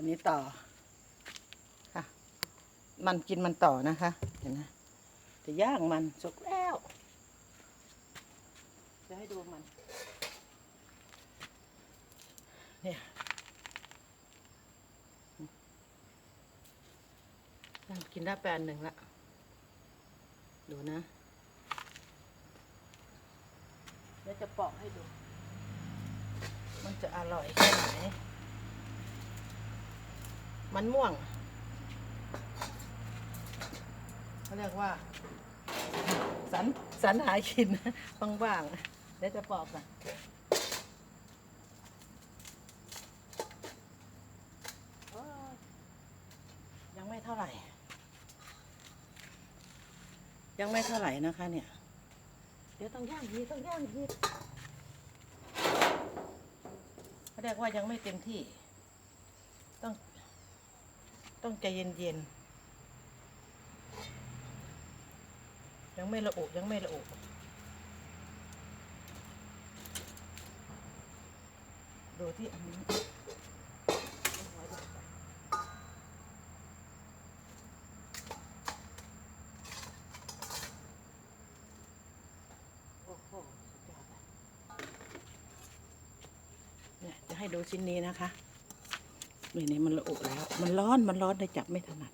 อันนี้ต่อค่ะ มันกินมันต่อนะคะ เห็นไหมจะย่างมันสุกแล้ว จะให้ดูมัน เนี่ยย่างกินได้แปนหนึ่งละ ดูนะเดี๋ยวจะปอกให้ดู มันจะอร่อยแค่ไหน มันม่วงเขาเรียกว่า สันสันหากินบ้างๆเดี๋ยวจะปอกกันโอ้ยยังไม่เท่าไหร่ ยังไม่เท่าไหร่นะคะ เนี่ย เดี๋ยวต้องย่างยีต้องย่างยีเขาเรียกว่ายังไม่เต็มที่ ต้องใจเย็นๆ ยังไม่ละอุยังไม่ละอุดูที่อันนี้เนี่ยจะให้ดูชิ้นนี้นะคะ นี่นี่มันละอุแล้ว มันร้อนมันร้อนเลยจับไม่ถนัด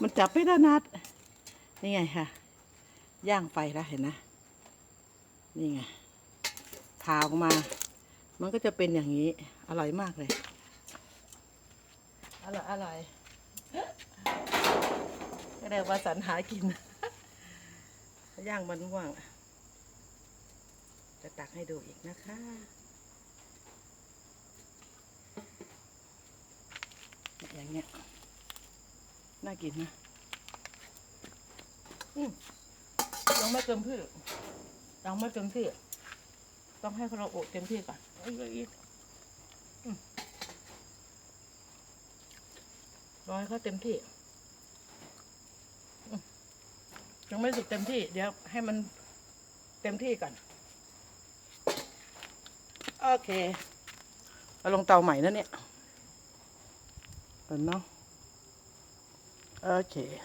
มันจับไม่ถนัด นี่ไงค่ะ ย่างไฟแล้วเห็นนะ นี่ไงผ่าออกมา มันก็จะเป็นอย่างนี้ อร่อยมากเลย อร่อยอร่อยก็เรียกว่าสรรหากิน ย่างมันว่าง จะตักให้ดูอีกนะคะ อย่าง เงี้ยน่ากินนะอืมยังไม่เต็มที่ยังไม่เต็มที่ ต้องให้เราโอเต็มที่ก่อนอีกอีกอืมรอให้เขาเต็มที่ ยังไม่สุกเต็มที่ เดี๋ยวให้มันเต็มที่ก่อน โอเค เอาลงเตาใหม่นะเนี่ย But no. Okay.